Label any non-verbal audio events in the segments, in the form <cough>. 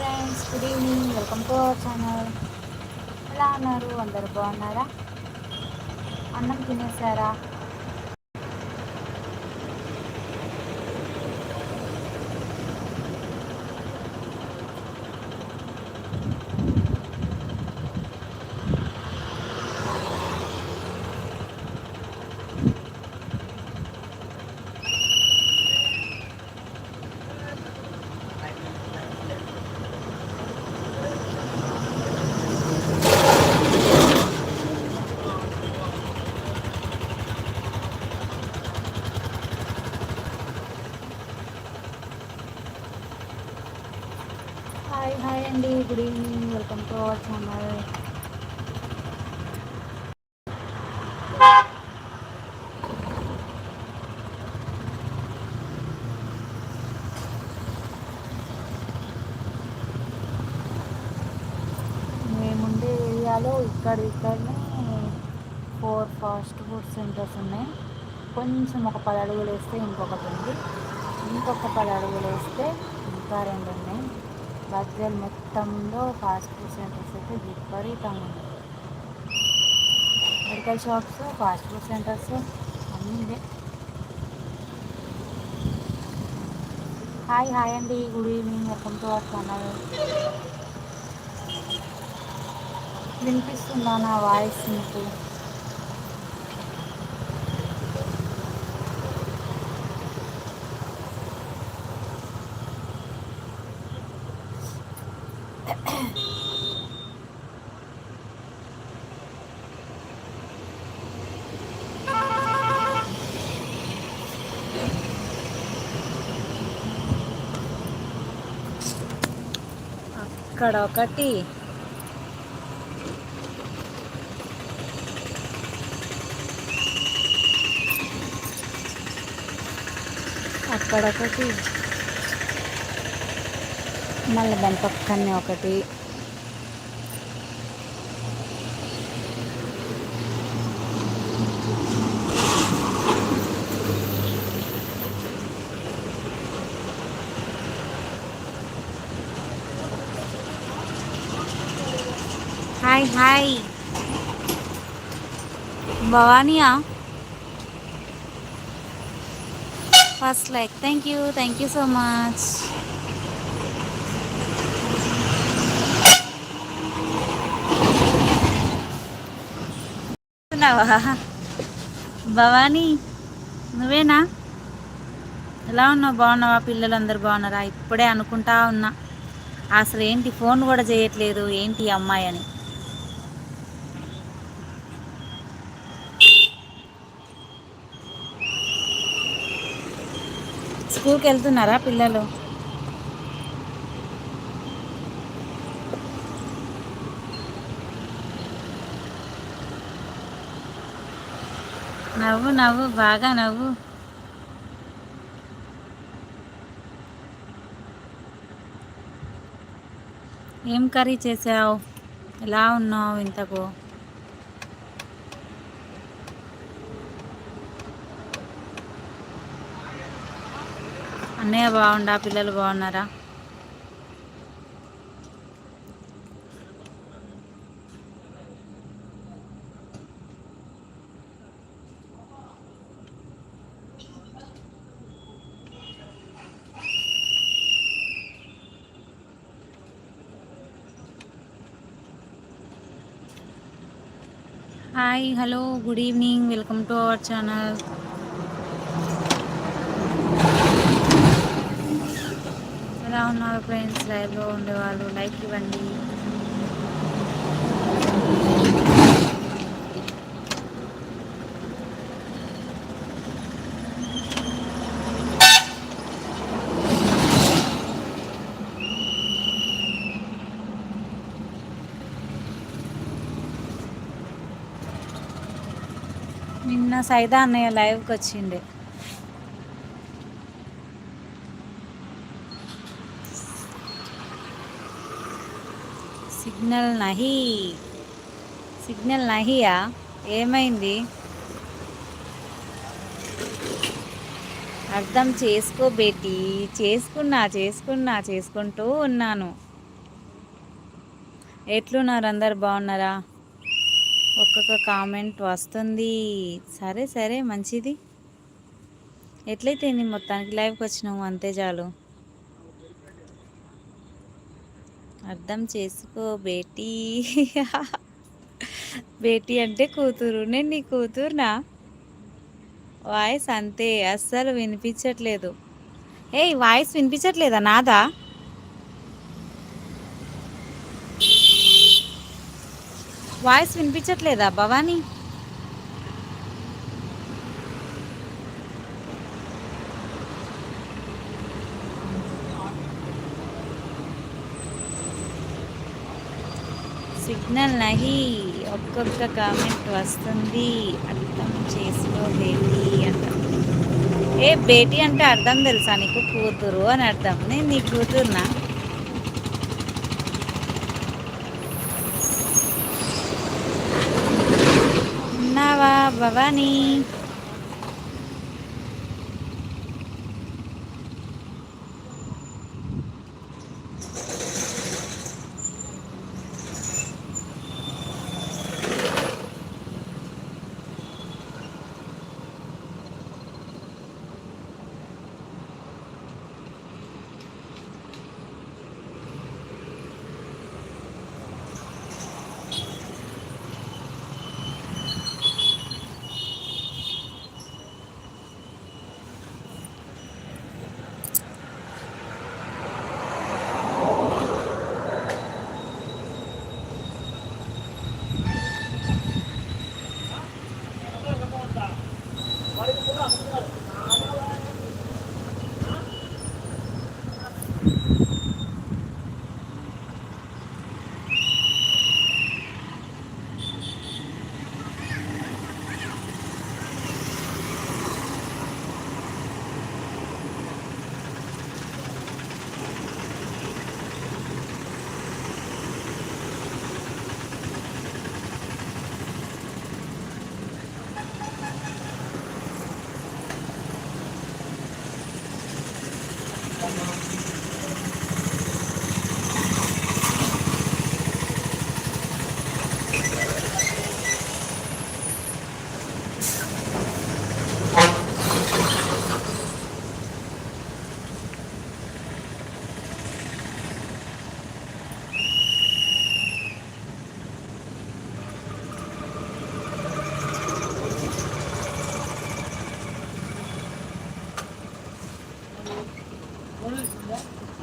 Friends good evening. Welcome to our channel. ఎలా ఉన్నారు? అందరు బాగున్నారా? అన్నం తినేసారా? హాయ్ అండి good evening welcome to our channel మేముండే ఏరియాలో ఇక్కడ ఇక్కడనే ఫోర్ ఫాస్ట్ ఫుడ్ సెంటర్స్ ఉన్నాయి. కొంచెం ఒక పది అడుగులు వేస్తే ఇంకొకటి ఉంది. ఇంకొక పది అడుగులు వేస్తే ఇంకా రెండు ఉన్నాయి. బద్వేల్ మొత్తంలో ఫాస్ట్ ఫుడ్ సెంటర్స్ అయితే విపరీతంగా ఉన్నాయి. Medical shops fast food centres అన్నీ హాయ్ హాయ్ అండి. Good evening. Welcome to our channel. వినిపిస్తుందా నా వాయిస్ మీకు? అక్కడ ఒకటి అక్కడ ఒకటి మళ్ళీ దాని పక్కనే ఒకటి Hi hi భవానియా? First like thank you thank you so much Bhavani నువ్వేనా? ఎలా ఉన్నావు? బాగున్నావా? పిల్లలందరూ బాగున్నారా? ఇప్పుడే అనుకుంటా ఉన్నా. అసలు ఏంటి? ఫోన్ కూడా చేయట్లేదు. ఏంటి అమ్మాయి అని. స్కూల్కి వెళ్తున్నారా పిల్లలు? నవ్వు నవ్వు బాగా నవ్వు. ఏం కర్రీ చేసావు? ఎలా ఉన్నావు ఇంతకు? అన్నయ్య బాగుండా పిల్లలు బాగున్నారా? Hi hello good evening welcome to our channel ఎలా ఉన్నారు ఫ్రెండ్స్ లైవ్లో ఉండేవాళ్ళు లైక్ ఇవ్వండి. నిన్న సైదా అన్నయ్య లైవ్కి వచ్చిండే. సిగ్నల్ నహి. సిగ్నల్ నహియా? ఏమైంది? అర్థం చేసుకో బేటీ. చేసుకున్నా చేసుకున్నా చేసుకుంటూ ఉన్నాను. ఎట్లున్నారు అందరు? బాగున్నారా? ఒక్కొక్క కామెంట్ వస్తుంది. సరే సరే మంచిది. ఎట్లయితే మొత్తానికి? లైవ్కి వచ్చినావు అంతే చాలు. అర్థం చేసుకో బేటీ. బేటీ అంటే కూతురు. నేను నీ కూతురునా? వాయిస్ అంతే. అస్సలు వినిపించట్లేదు. ఏయ్ వాయిస్ వినిపించట్లేదా నాదా? వాయిస్ వినిపించట్లేదా భవానీ? సిగ్నల్ నహి ఒక్కొక్క కామెంట్ వస్తుంది. అర్థం చేసుకో అంట ఏ బేటీ అంటే అర్థం తెలుసా నీకు? కూతురు అని అర్థం. నేను నీ కూతురునా? ఉన్నావా భవానీ?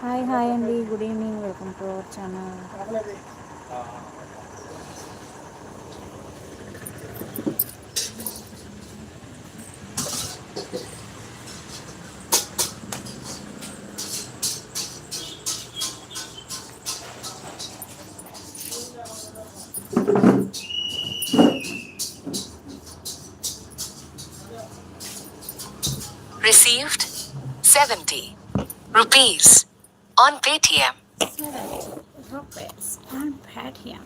హాయ్ హాయ్ అండి good evening welcome to our channel received 70 rupees on Paytm. rupees on Patreon.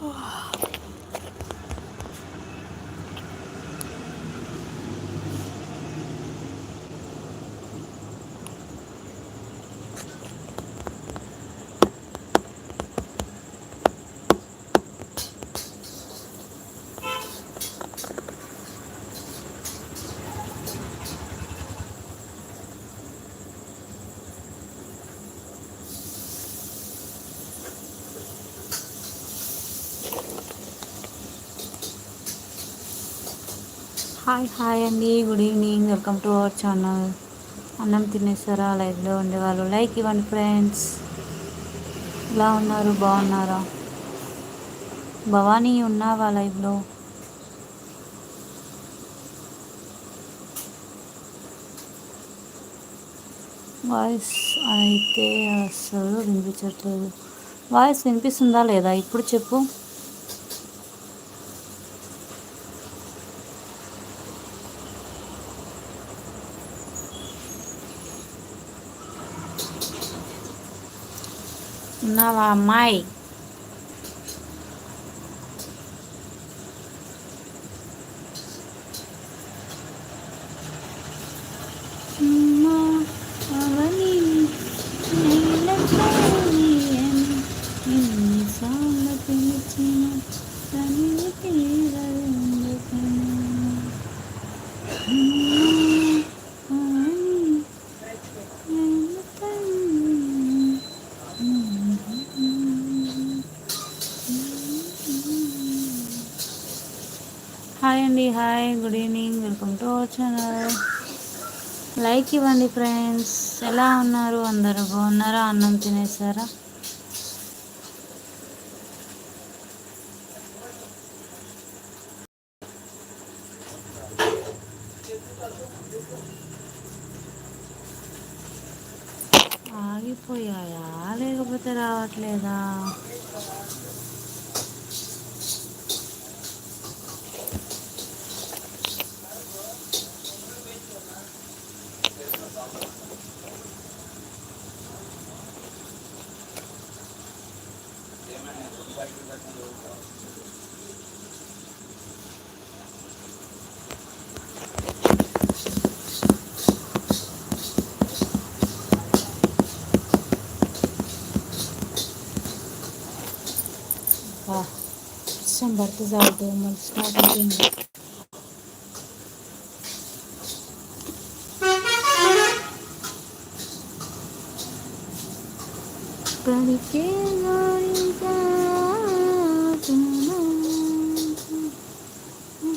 <sighs> <sighs> Hi hi అండి. Good evening. Welcome to our channel. అన్నం తినేసారా? లైవ్లో ఉండేవాళ్ళు. లైక్ ఇవ్వండి ఫ్రెండ్స్. ఇలా ఉన్నారు? బాగున్నారా? భవానీ ఉన్నావా లైవ్లో? వాయిస్ అయితే అసలు వినిపించట్లేదు. వాయిస్ వినిపిస్తుందా లేదా? ఇప్పుడు చెప్పు. ఉన్నావా అమ్మాయి అమ్మా, అవని నీలకోని అని ఎన్నిసార్లు పిలిచిన తనివి తీరదెందుకని? అమ్మా, అవని హాయ్ అండి hi good evening welcome to our channel like ఇవ్వండి ఫ్రెండ్స్. ఎలా ఉన్నారు? అందరూ బాగున్నారా? అన్నం తినేసారా? ఆగిపోయాయా? లేకపోతే రావట్లేదా? Tamam bak güzel dolmalısı. Nereden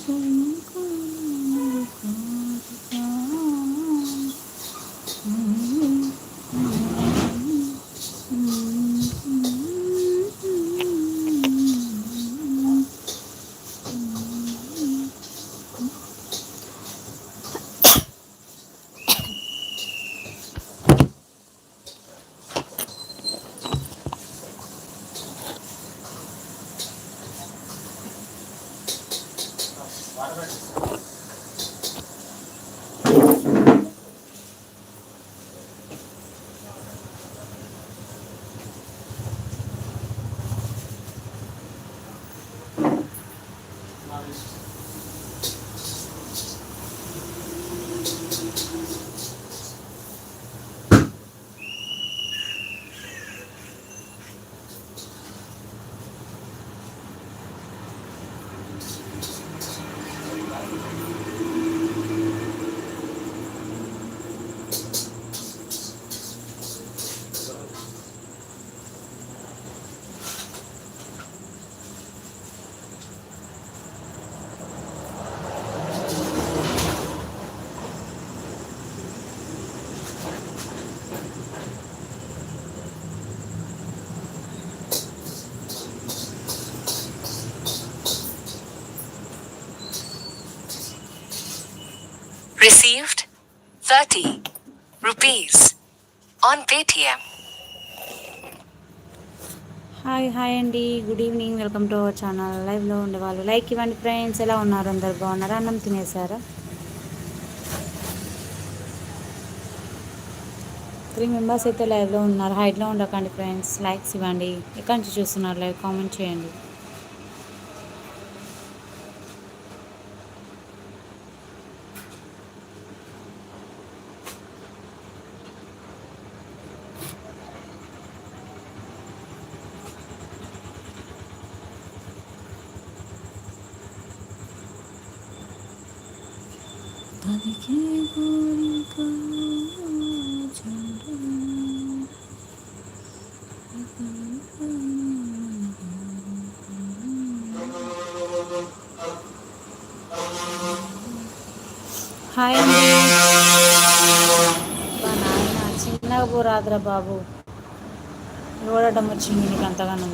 Thank you. Received 30 rupees on Paytm. Hi hi అండి good evening welcome to our channel లైవ్లో ఉండేవాళ్ళు లైక్ ఇవ్వండి ఫ్రెండ్స్ ఎలా ఉన్నారు? అందరు బాగున్నారా? అన్నం తినేసారా? త్రీ మెంబర్స్ అయితే లైవ్లో ఉన్నారు. హైట్లో ఉండకండి ఫ్రెండ్స్ లైక్స్ ఇవ్వండి. ఎక్కడి నుంచి చూస్తున్నారు? లైవ్ కామెంట్ చేయండి. కోరిక. హాయ్ బా నాయన చిన్నగా పోరాదురా బాబు ఓడటం వచ్చింది నీకు అంతగానో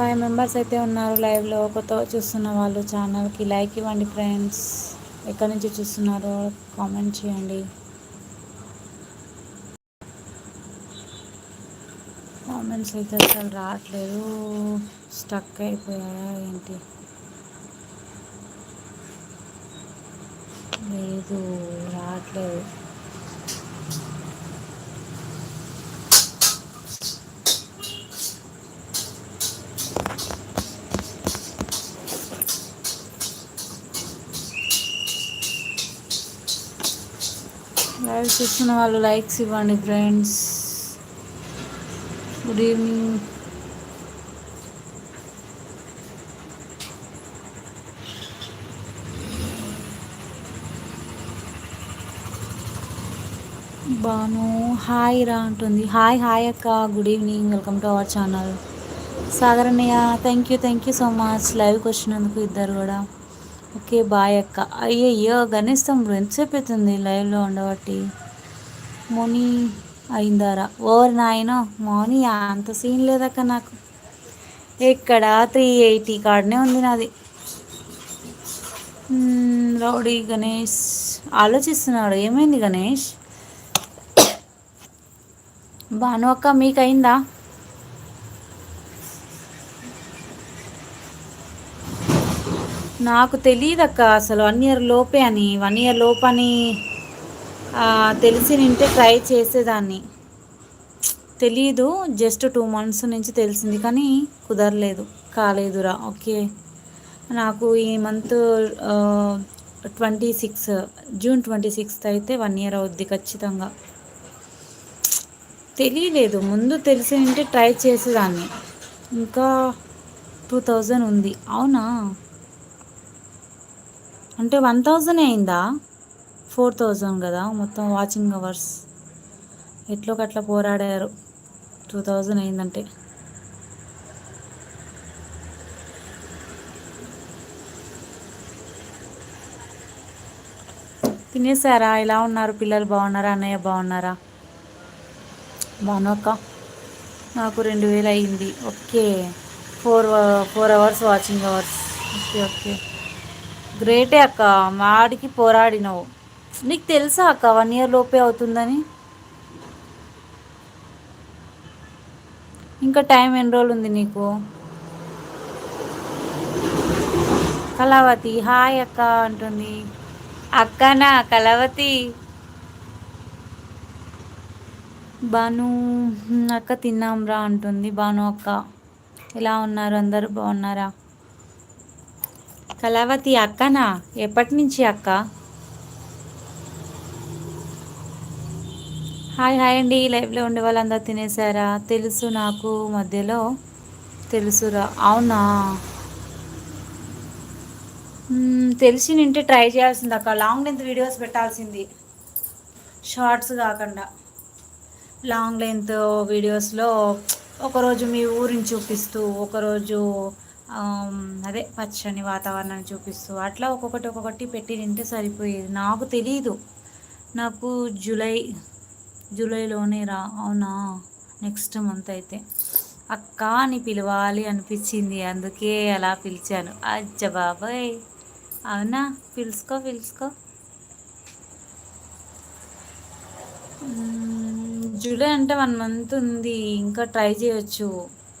ఫైవ్ మెంబర్స్ అయితే ఉన్నారు లైవ్లో కొత్త చూస్తున్న వాళ్ళు ఛానల్కి లైక్ ఇవ్వండి ఫ్రెండ్స్ ఎక్కడి నుంచి చూస్తున్నారో కామెంట్ చేయండి. కామెంట్స్ అయితే అసలు రావట్లేదు. స్టక్ అయిపోయాయా ఏంటి? లేదు రావట్లేదు. లైవ్ చూస్తున్న వాళ్ళు లైక్స్ ఇవ్వండి friends good evening Banu hi రా అంటుంది. హాయ్ హాయ్ అక్క. Good evening welcome to our channel Sagar thank you thank you so much లైవ్కి వచ్చినందుకు ఇద్దరు కూడా. ఓకే బాయ్ అక్క. అయ్యయ్యో గణేష్ తమ్ముడు ఎంతసేపు అవుతుంది లైవ్లో ఉండబట్టి. మోని అయిందారా? ఓవర్ నాయనో మోని అంత సీన్ లేదక్క నాకు. ఇక్కడ త్రీ ఎయిటీ కార్డ్నే ఉంది నాది. రౌడీ గణేష్. ఆలోచిస్తున్నాడు. ఏమైంది గణేష్? భాను అక్క మీకు అయిందా నాకు తెలియదక్క అసలు వన్ ఇయర్ లోపే అని వన్ ఇయర్ లోపని ఆ, తెలిసి నింటే ట్రై చేసేదాన్ని. తెలీదు జస్ట్ టూ మంత్స్ నుంచి తెలిసింది కానీ కుదరలేదు కాలేదురా. ఓకే. నాకు ఈ month twenty six June twenty sixth అయితే వన్ ఇయర్ అవుద్ది ఖచ్చితంగా. తెలియలేదు ముందు తెలిసి ఉంటే ట్రై చేసేదాన్ని. ఇంకా టూ థౌజండ్ ఉంది. అవునా? అంటే వన్ థౌజండ్ అయిందా? ఫోర్ థౌజండ్ కదా మొత్తం వాచింగ్ అవర్స్ ఎట్లో కట్లా పోరాడారు? టూ థౌజండ్ అయిందంటే. తినేసారా? ఎలా ఉన్నారు? పిల్లలు బాగున్నారా? అన్నయ్య బాగున్నారా? బాను నాకు రెండు వేలు అయింది. Okay. Four four hours watching hours okay okay. గ్రేటే అక్క మాడికి పోరాడినవు. నీకు తెలుసా అక్క వన్ ఇయర్ లోపే అవుతుందని? ఇంకా టైం ఎన్ని రోజులు ఉంది నీకు? కళావతి హాయ్ అక్క అంటుంది. అక్కనా కళావతి. బాను అక్క తిన్నాంరా అంటుంది బాను అక్క. ఎలా ఉన్నారు అందరూ? బాగున్నారా? కళావతి అక్కనా? ఎప్పటి నుంచి అక్క? హాయ్ హాయ్ అండి. లైవ్లో ఉండే వాళ్ళందరూ తినేసారా తెలుసు నాకు మధ్యలో. తెలుసురా. అవునా? తెలిసి నింటే ట్రై చేయాల్సింది అక్క. లాంగ్ లెంత్ వీడియోస్ పెట్టాల్సింది. షార్ట్స్ కాకుండా. లాంగ్ లెంత్ వీడియోస్లో ఒకరోజు మీ ఊరిని చూపిస్తూ ఒకరోజు అదే పచ్చని వాతావరణాన్ని చూపిస్తూ అట్లా ఒక్కొక్కటి ఒక్కొక్కటి పెట్టి తింటే సరిపోయేది. నాకు తెలీదు. నాకు జూలై జూలైలోనే రా అవునా? నెక్స్ట్ మంత్ అయితే. అక్క అని పిలవాలి అనిపించింది. అందుకే అలా పిలిచాను. అజ్జ బాబాయ్! అవునా? పిలుచుకో పిలుచుకో జూలై అంటే వన్ మంత్ ఉంది. ఇంకా ట్రై చేయొచ్చు.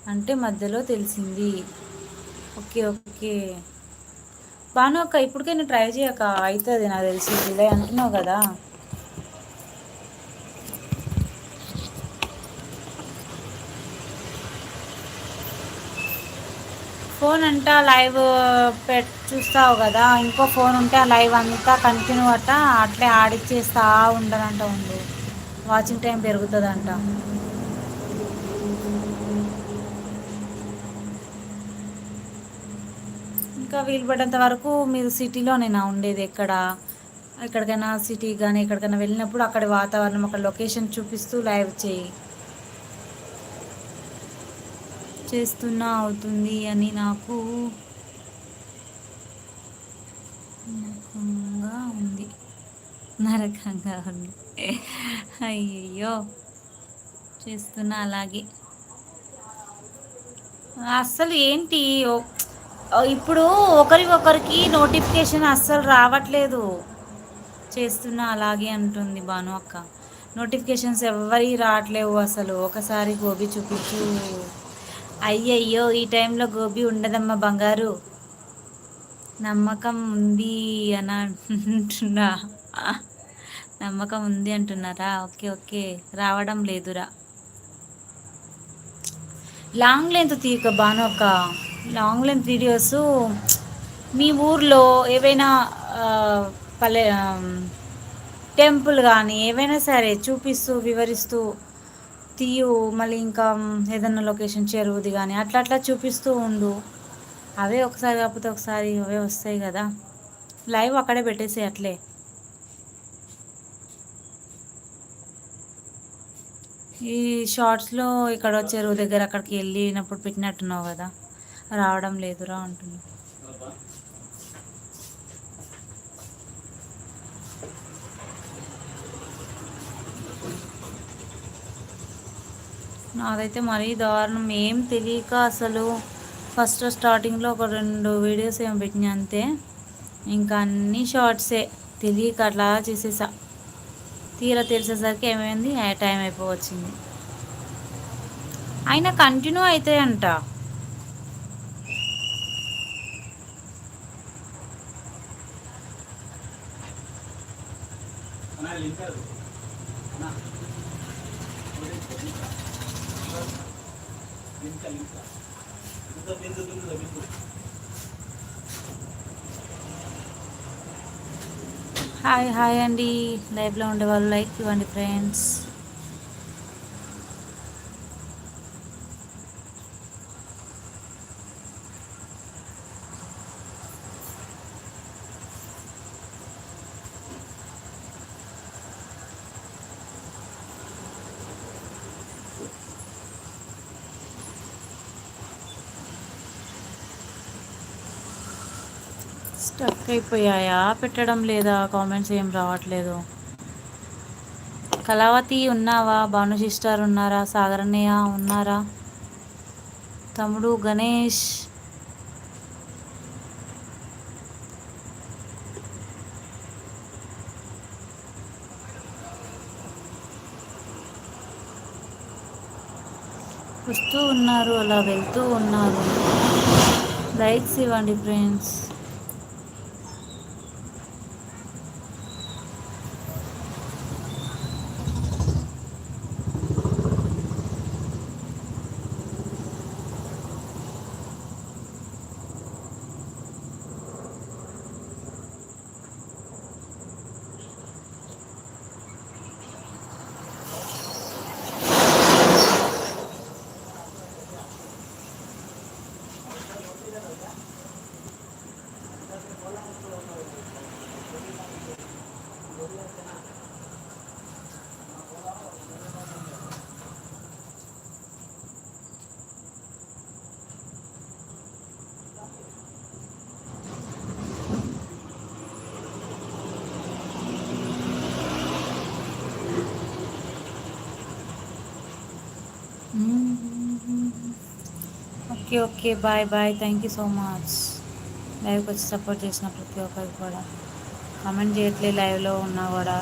అంటే మధ్యలో తెలిసింది. Okay okay. బాను అక్క ఇప్పటికైనా ట్రై చేయక అవుతుంది నాకు తెలిసి జూలై అంటున్నావు కదా. ఫోన్ అంటా లైవ్ పెట్ చూస్తావు కదా. ఇంకో ఫోన్ ఉంటే ఆ లైవ్ అంతా కంటిన్యూ అట్ట అట్లే ఆడిచ్చేస్తా ఉండదంట ఉంది. వాచింగ్ టైం పెరుగుతుందంట. ఇంకా వీలు పడేంత వరకు మీరు సిటీలోనేనా ఉండేది ఎక్కడ? ఎక్కడికైనా సిటీ కానీ ఎక్కడికైనా వెళ్ళినప్పుడు అక్కడ వాతావరణం అక్కడ లొకేషన్ చూపిస్తూ లైవ్ చేయి. చేస్తున్నా అవుతుంది అని నాకు నరకంగా ఉంది. నరకంగా ఉంది. అయ్యయ్యో. చేస్తున్నా అలాగే. అస్సలు ఏంటి? ఇప్పుడు ఒకరి ఒకరికి నోటిఫికేషన్ అస్సలు రావట్లేదు. చేస్తున్నా అలాగే అంటుంది భాను అక్క. నోటిఫికేషన్స్ ఎవరి రావట్లేవు అసలు. ఒకసారి గోబీ చూపించు. అయ్యయ్యో ఈ టైంలో గోబీ ఉండదమ్మా బంగారు. నమ్మకం ఉంది అని అంటున్నా. నమ్మకం ఉంది అంటున్నారా? Okay okay. రావడం లేదురా. లాంగ్ లెంత్ తీయక బాను ఒక లాంగ్ లెంత్ వీడియోస్. మీ ఊర్లో ఏవైనా పల్లె టెంపుల్ కానీ ఏవైనా సరే చూపిస్తూ వివరిస్తూ తీయు మళ్ళీ ఇంకా ఏదన్నా లొకేషన్ చెరువుది కానీ అట్లా అట్లా చూపిస్తూ ఉండు. అవే ఒకసారి కాకపోతే ఒకసారి అవే వస్తాయి కదా. లైవ్ అక్కడే పెట్టేసి అట్లే. ఈ షార్ట్స్లో ఇక్కడ చెరువు దగ్గర అక్కడికి వెళ్ళినప్పుడు పెట్టినట్టున్నావు కదా. రావడం లేదురా అంటుంది. నాదైతే మరీ దారుణం. ఏం తెలియక అసలు ఫస్ట్ స్టార్టింగ్లో ఒక రెండు వీడియోస్ ఏమి పెట్టినా అంతే. ఇంకా అన్ని షార్ట్సే. తెలియక అట్లా చేసేసా. తీరా తెలిసేసరికి ఏమైంది? టైం అయిపోవచ్చింది. అయినా కంటిన్యూ అవుతాయంట హాయ్ హాయ్ అండి. లైవ్లో ఉండే వాళ్ళు లైక్ ఇవ్వండి ఫ్రెండ్స్. స్టక్ అయిపోయాయా? పెట్టడం లేదా? కామెంట్స్ ఏం రావట్లేదు. కళావతి ఉన్నావా? భాను సిస్టర్ ఉన్నారా? సాగరన్నయ్య ఉన్నారా? తమ్ముడు గణేష్. వస్తూ ఉన్నారు అలా వెళ్తూ ఉన్నారు. లైక్స్ ఇవ్వండి friends okay okay bye bye. Thank you so much లైవ్కి వచ్చి సపోర్ట్ చేసిన ప్రతి ఒక్కరికి కూడా. కమెంట్ చేయట్లే లైవ్లో ఉన్నా కూడా.